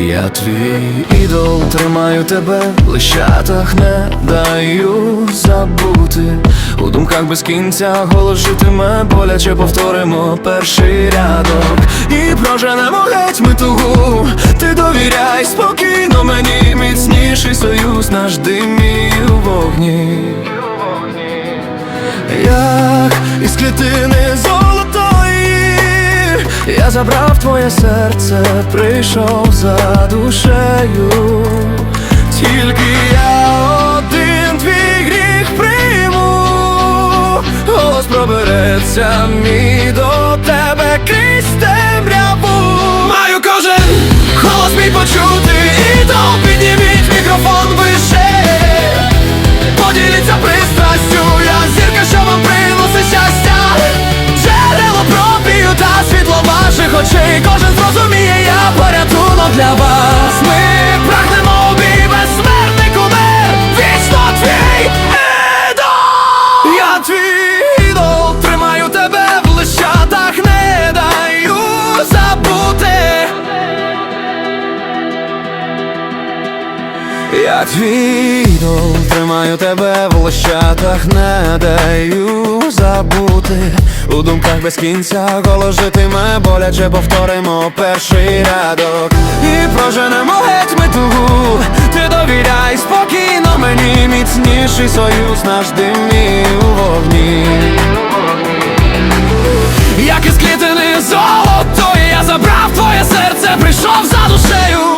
Я твій ідол, тримаю тебе лищатах, не даю забути. У думках без кінця голос житиме, боляче повторимо перший рядок. І проженемо геть ми тугу Ти довіряй спокійно мені, міцніший союз, наш дим і у вогні. Як із клітини золотої Забрав твоє серце, прийшов за душею, тільки я один твій гріх прийму, голос пробереться мій до тебе крізь очей Кожен зрозуміє, я порятунок для вас. Ми прагнемо у бій безсмертний кумир Вічно твій ідол. Я твій ідол, тримаю тебе в лищатах Не даю забути. Я твій ідол, тримаю тебе в лощатах, не даю забути. У думках без кінця голос житиме, боляче повторимо перший рядок. І проженемо геть ми тугу Ти довіряй спокійно мені, міцніший союз, наш дим і у вогні. Як із клітини золотої я забрав твоє серце, прийшов за душею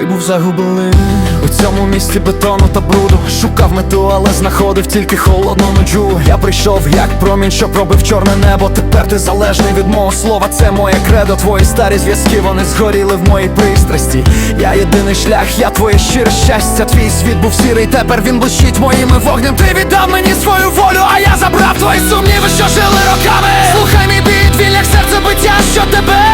Ти був загублений. У цьому місці бетону та бруду. Шукав мету, але знаходив тільки холодну ночу. Я прийшов як промінь, що пробив чорне небо. Тепер ти залежний від мого слова, це моє кредо. Твої старі зв'язки, вони згоріли в моїй пристрасті. Я єдиний шлях, я твоє щире щастя. Твій світ був сірий, тепер він блищить моїми вогнем. Ти віддав мені свою волю, а я забрав твої сумніви, що жили роками. Слухай мій біт, він як серце биття, що тебе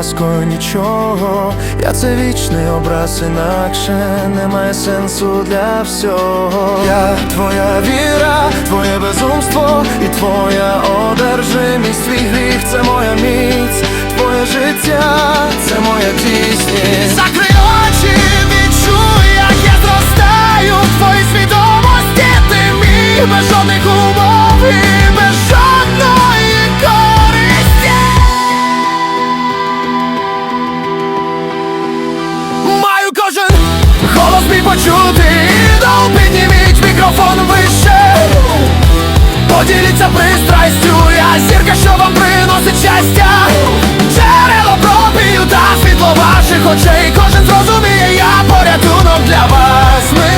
маскою нічого. Я це вічний образ, інакше немає сенсу для всього. Я твоя віра, твоє безумство і твоя одержимість. Твій гріх це моя міць, твоє життя, це моя дійсність почути. Ідол, підніміть мікрофон вище. Поділіться пристрастю, я зірка, що вам приносить щастя. Джерело пробію та світло ваших очей. Кожен зрозуміє, я порятунок для вас. Ми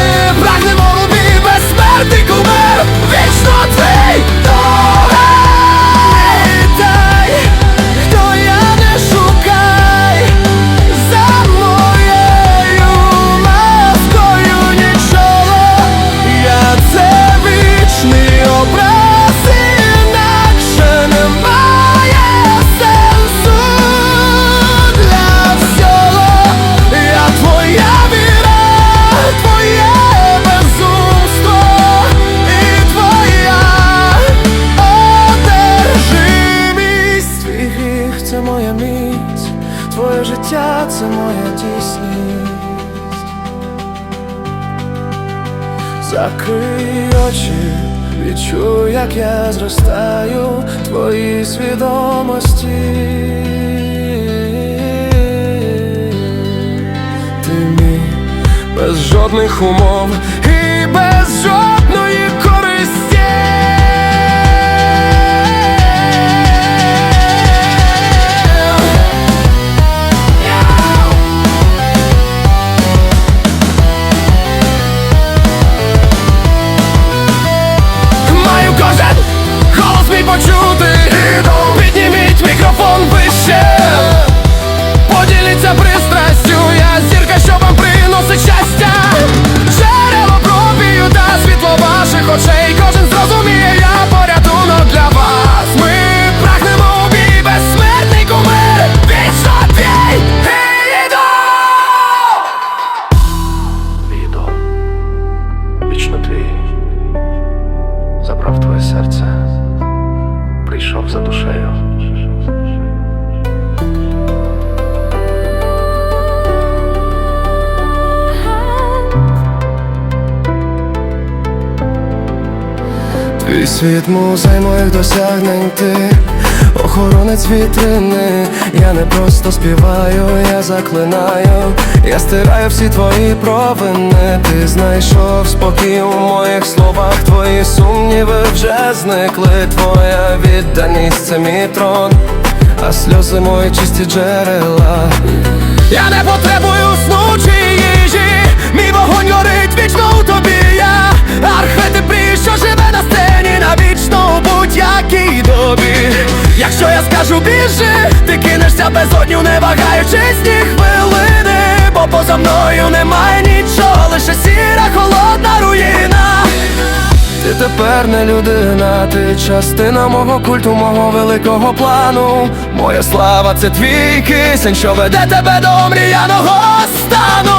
прагнемо любі безсмертний кумир. Вічно Закрий очі, відчуй, як я зростаю твої свідомості. Ти мій без жодних умов світ музей моїх досягнень. Ти Охоронець вітрини, я не просто співаю, я заклинаю, я стираю всі твої провини, ти знайшов спокій у моїх словах, твої сумніви вже зникли, твоя відданість це мій трон, а сльози мої чисті джерела. Я не потребую сну чи їжі, мій вогонь горить вічно у тобі. Я Архетип мрій, що живе на сцені навічно у будь-якій добі Якщо я скажу біжи, ти кинешся безодню, не вагаючись ні хвилини Бо поза мною немає нічого, лише сіра холодна руїна ти тепер не людина, ти частина мого культу, мого великого плану. Моя слава це твій кисень, що веде тебе до мріяного стану.